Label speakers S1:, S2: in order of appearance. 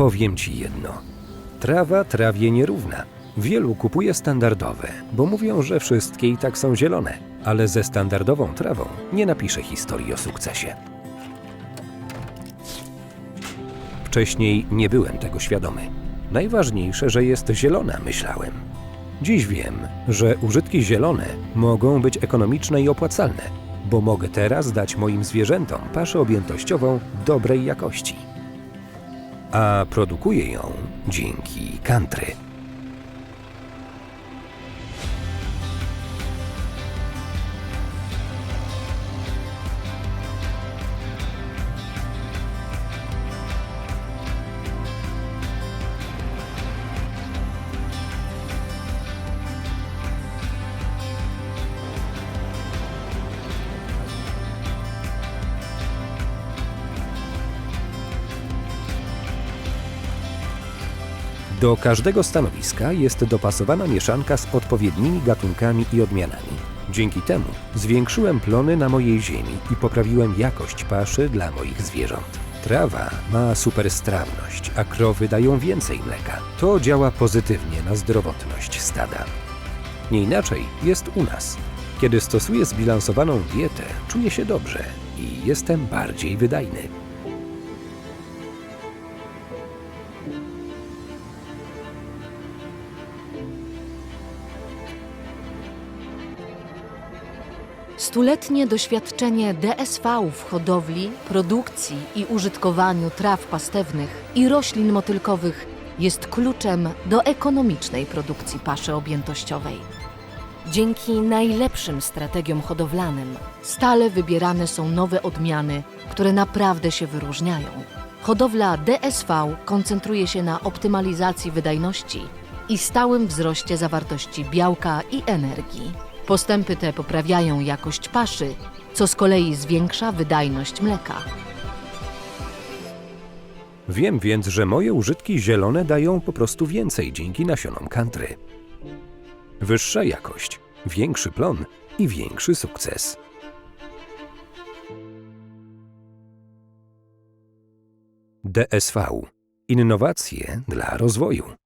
S1: Powiem ci jedno. Trawa trawie nierówna. Wielu kupuje standardowe, bo mówią, że wszystkie i tak są zielone, ale ze standardową trawą nie napisze historii o sukcesie. Wcześniej nie byłem tego świadomy. Najważniejsze, że jest zielona, myślałem. Dziś wiem, że użytki zielone mogą być ekonomiczne i opłacalne, bo mogę teraz dać moim zwierzętom paszę objętościową dobrej jakości. A produkuję ją dzięki country. Do każdego stanowiska jest dopasowana mieszanka z odpowiednimi gatunkami i odmianami. Dzięki temu zwiększyłem plony na mojej ziemi i poprawiłem jakość paszy dla moich zwierząt. Trawa ma superstrawność, a krowy dają więcej mleka. To działa pozytywnie na zdrowotność stada. Nie inaczej jest u nas. Kiedy stosuję zbilansowaną dietę, czuję się dobrze i jestem bardziej wydajny.
S2: Stuletnie doświadczenie DSV w hodowli, produkcji i użytkowaniu traw pastewnych i roślin motylkowych jest kluczem do ekonomicznej produkcji paszy objętościowej. Dzięki najlepszym strategiom hodowlanym stale wybierane są nowe odmiany, które naprawdę się wyróżniają. Hodowla DSV koncentruje się na optymalizacji wydajności i stałym wzroście zawartości białka i energii. Postępy te poprawiają jakość paszy, co z kolei zwiększa wydajność mleka.
S1: Wiem więc, że moje użytki zielone dają po prostu więcej dzięki nasionom country. Wyższa jakość, większy plon i większy sukces. DSV. Innowacje dla rozwoju.